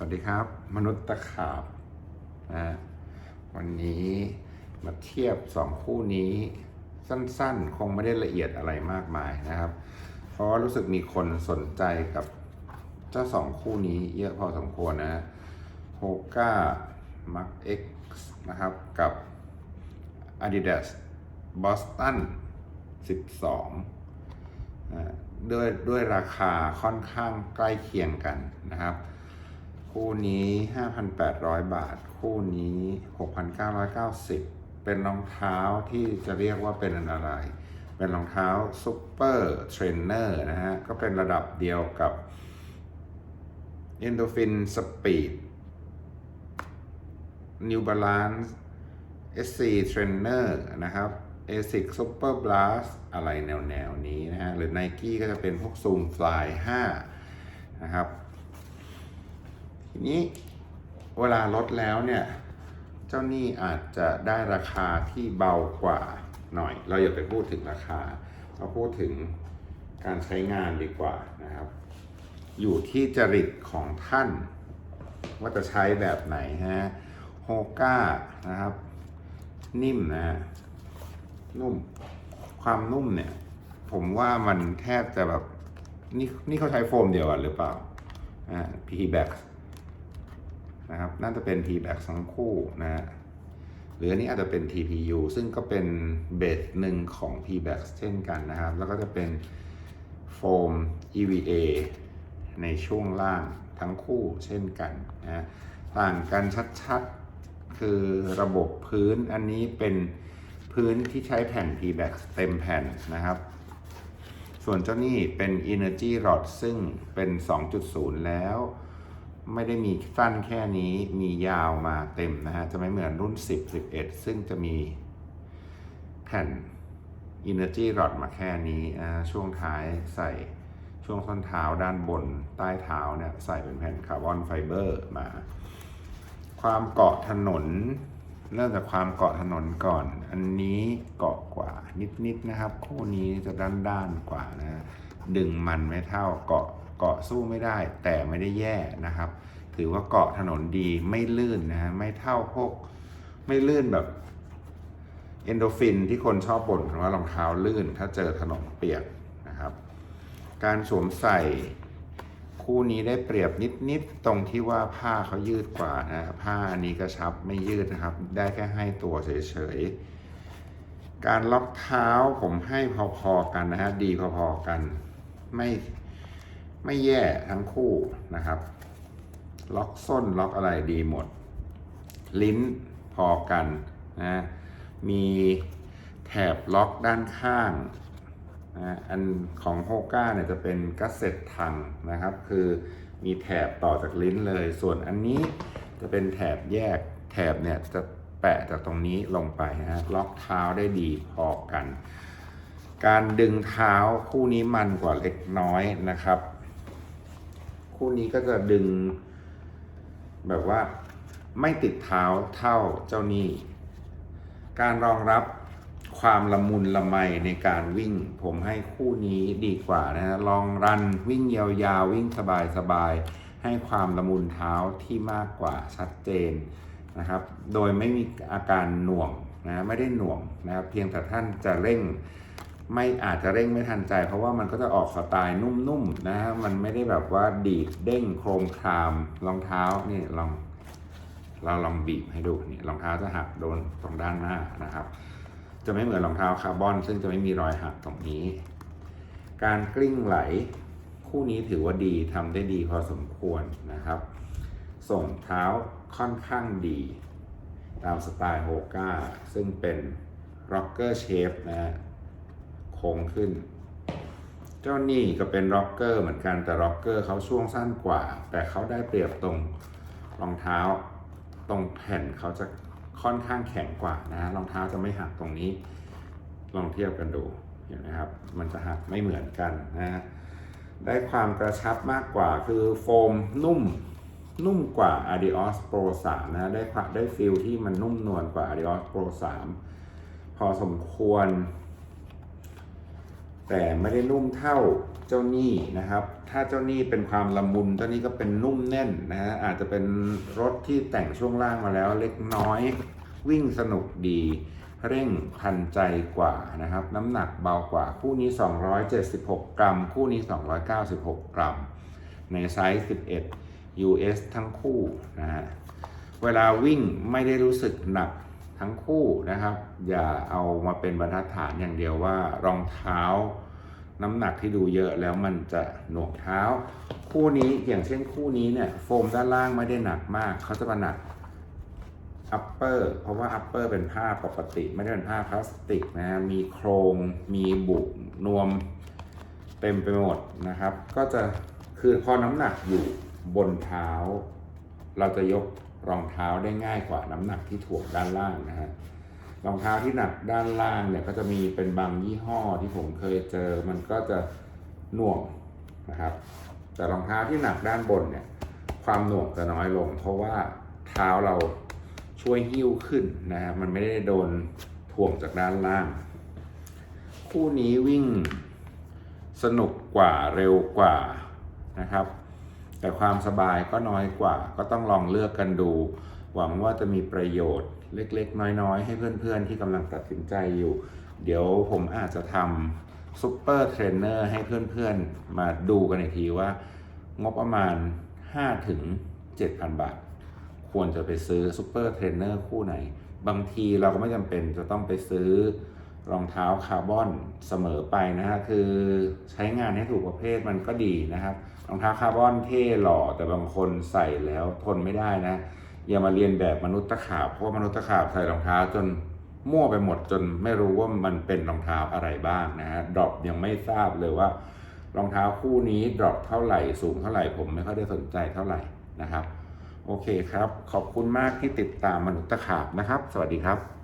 สวัสดีครับ มนุษย์ตะขาบนะวันนี้มาเทียบสองคู่นี้สั้นๆ คงไม่ได้ละเอียดอะไรมากมายนะครับ เพราะว่ารู้สึกมีคนสนใจกับเจ้าสองคู่นี้เยอะพอสมควรนะโฮก้ามักเอ็กซ์นะครับกับ Adidas Boston 12นะด้วยด้วยราคาค่อนข้างใกล้เคียงกันนะครับ คู่นี้ 5,800 บาท คู่นี้ 6,990 เป็นรองเท้าที่จะเรียกว่าเป็นอะไร เป็นรองเท้าซูเปอร์เทรนเนอร์นะฮะ ก็เป็นระดับเดียวกับ Endorphin Speed New Balance SC Trainer นะครับ ASIC Super Blast อะไรแนวแนวๆนี้นะฮะ หรือ Nike ก็จะเป็นพวก Zoom Fly 5 นะครับ ทีนี้เวลาลดแล้วเนี่ย เจ้าหนี้อาจจะได้ราคาที่เบากว่าหน่อย เราอย่าไปพูดถึงราคา เราพูดถึงการใช้งานดีกว่านะครับ อยู่ที่จริตของท่าน ว่าจะใช้แบบไหนฮะโฮก้านะครับ นิ่มนะนุ่มความนุ่มเนี่ย ผมว่ามันแทบจะแบบ นี่นี่เขาใช้โฟมเดียวกันหรือเปล่าอ่า p b a c นะครับ น่าจะเป็น p b a c ทั้งคู่นะฮะหรืออันนี้อาจจะเป็น TPU ซึ่งก็เป็นเบสหนึ่งของ p b a c เช่นกันนะครับ แล้วก็จะเป็นโฟม EVA ในช่วงล่างทั้งคู่เช่นกันนะต่างกันชัดๆ คือระบบพื้นอันนี้เป็นพื้นที่ใช้แผ่น p b a c เต็มแผ่นนะครับ ส่วนเจ้านี่เป็น Energy Rod ซึ่งเป็น 2.0 แล้ว ไม่ได้มีสั้นแค่นี้มียาวมาเต็มนะฮะ จะไม่เหมือนรุ่น 10 11 ซึ่งจะมีแผ่น Energy Rod มาแค่นี้นะช่วงท้ายใส่ช่วงส้นเท้าด้านบนใต้เท้าเนี่ยใส่เป็นแผ่นคาร์บอนไฟเบอร์มา ความเกาะถนน เริ่มจากความเกาะถนนก่อน อันนี้เกาะกว่านิดๆนะครับ คู่นี้จะด้านๆกว่านะ ดึงมันไม่เท่าเกาะ เกาะสู้ไม่ได้แต่ไม่ได้แย่นะครับ ถือว่าเกาะถนนดีไม่ลื่นนะฮะไม่เท่าพวกไม่ลื่นแบบเอนโดฟินที่คนชอบบ่นกันว่ารองเท้าลื่น ถ้าเจอถนนเปียกนะครับ การสวมใส่คู่นี้ได้เปรียบนิดๆตรงที่ว่าผ้าเขายืดกว่านะผ้าอันนี้กระชับไม่ยืดนะครับ ได้แค่ให้ตัวเฉยๆ การล็อกเท้าผมให้พอๆกันนะฮะดีพอๆกัน ไม่ ไม่แย่ทั้งคู่นะครับ ล็อกส้นล็อกอะไรดีหมด ลิ้นพอกันนะมีแถบล็อกด้านข้างนะอันของโฮก้าเนี่ยจะเป็นกัสเซ็ตทังนะครับ คือมีแถบต่อจากลิ้นเลย ส่วนอันนี้จะเป็นแถบแยกแถบเนี่ยจะแปะจากตรงนี้ลงไปนะฮะล็อกเท้าได้ดีพอกัน การดึงเท้าคู่นี้มันกว่าเล็กน้อยนะครับ คู่นี้ก็จะดึง แบบว่าไม่ติดเท้าเท่าเจ้านี่ การรองรับความละมุนละไมในการวิ่ง ผมให้คู่นี้ดีกว่านะฮะลองรันวิ่งยาวๆวิ่งสบายๆให้ความละมุนเท้าที่มากกว่าชัดเจนนะครับ โดยไม่มีอาการหน่วงนะไม่ได้หน่วงนะครับเพียงแต่ท่านจะเร่ง ไม่อาจจะเร่งไม่ทันใจ เพราะว่ามันก็จะออกสไตล์นุ่มๆนะฮะมันไม่ได้แบบว่าดีดเด้งโครมครามรองเท้านี่ลองเราลองบีบให้ดูนี่รองเท้าจะหักโดนตรงด้านหน้านะครับ จะไม่เหมือนรองเท้าคาร์บอน ซึ่งจะไม่มีรอยหักตรงนี้ การกลิ้งไหลคู่นี้ถือว่าดีทำได้ดีพอสมควรนะครับ ส่งเท้าค่อนข้างดี ตามสไตล์โฮก้าซึ่งเป็นร็อกเกอร์เชฟนะฮะ โค้งขึ้น เจ้านี่ก็เป็นร็อกเกอร์เหมือนกันแต่ร็อกเกอร์เขาช่วงสั้นกว่า แต่เขาได้เปรียบตรงรองเท้า ตรงแผ่นเขาจะค่อนข้างแข็งกว่านะรองเท้าจะไม่หักตรงนี้ ลองเทียบกันดูเห็นไหมครับ มันจะหักไม่เหมือนกันนะได้ความกระชับมากกว่าคือโฟมนุ่มนุ่มกว่า Adios Pro 3 นะ ได้ได้ฟิลที่มันนุ่มนวลกว่า Adios Pro 3 พอสมควร แต่ไม่ได้นุ่มเท่าเจ้านี่นะครับ ถ้าเจ้านี่เป็นความละมุนเจ้านี่ก็เป็นนุ่มแน่นนะฮะอาจจะเป็นรถที่แต่งช่วงล่างมาแล้วเล็กน้อย วิ่งสนุกดี เร่งพันใจกว่านะครับ น้ำหนักเบากว่า คู่นี้ 276 กรัม คู่นี้ 296 กรัม ในไซส์ 11 US ทั้งคู่นะฮะเวลาวิ่งไม่ได้รู้สึกหนัก ทั้งคู่นะครับ อย่าเอามาเป็นบรรทัดฐานอย่างเดียวว่ารองเท้า น้ำหนักที่ดูเยอะแล้วมันจะหน่วงเท้า คู่นี้อย่างเช่นคู่นี้เนี่ยโฟมด้านล่างไม่ได้หนักมากเขาจะมาหนักอัปเปอร์เพราะว่าอัปเปอร์เป็นผ้าปกติ ไม่ได้เป็นผ้าพลาสติกนะฮะมีโครงมีบุกนวมเต็มไปหมดนะครับ ก็จะคือพอน้ำหนักอยู่บนเท้า เราจะยกรองเท้าได้ง่ายกว่าน้ำหนักที่ถ่วงด้านล่างนะฮะรองเท้าที่หนักด้านล่างเนี่ยก็จะมีเป็นบางยี่ห้อที่ผมเคยเจอมันก็จะหน่วงนะครับ แต่รองเท้าที่หนักด้านบนเนี่ยความหน่วงจะน้อยลง เพราะว่าเท้าเราช่วยหิ้วขึ้นนะครับมันไม่ได้โดนถ่วงจากด้านล่าง คู่นี้วิ่งสนุกกว่าเร็วกว่านะครับ แต่ความสบายก็น้อยกว่า ก็ต้องลองเลือกกันดู หวังว่าจะมีประโยชน์เล็กๆ น้อยๆ ให้เพื่อนๆ ที่กำลังตัดสินใจอยู่ เดี๋ยวผมอาจจะทำซุปเปอร์เทรนเนอร์ให้เพื่อนๆ มาดูกันอีกทีว่า งบประมาณ 5 ถึง 7,000 บาท ควรจะไปซื้อซุปเปอร์เทรนเนอร์คู่ไหน บางทีเราก็ไม่จำเป็นจะต้องไปซื้อ รองเท้าคาร์บอนเสมอไปนะฮะคือใช้งานให้ถูกประเภทมันก็ดีนะครับรองเท้าคาร์บอนเท่หล่อแต่บางคนใส่แล้วทนไม่ได้นะ อย่ามาเรียนแบบมนุษย์ตะขาบเพราะว่ามนุษย์ตะขาบใส่รองเท้าจนมั่วไปหมดจนไม่รู้ว่ามันเป็นรองเท้าอะไรบ้างนะฮะดรอปยังไม่ทราบเลยว่ารองเท้าคู่นี้ดรอปเท่าไหร่สูงเท่าไหร่ผมไม่ค่อยได้สนใจเท่าไหร่นะครับ โอเคครับ ขอบคุณมากที่ติดตามมนุษย์ตะขาบนะครับ สวัสดีครับ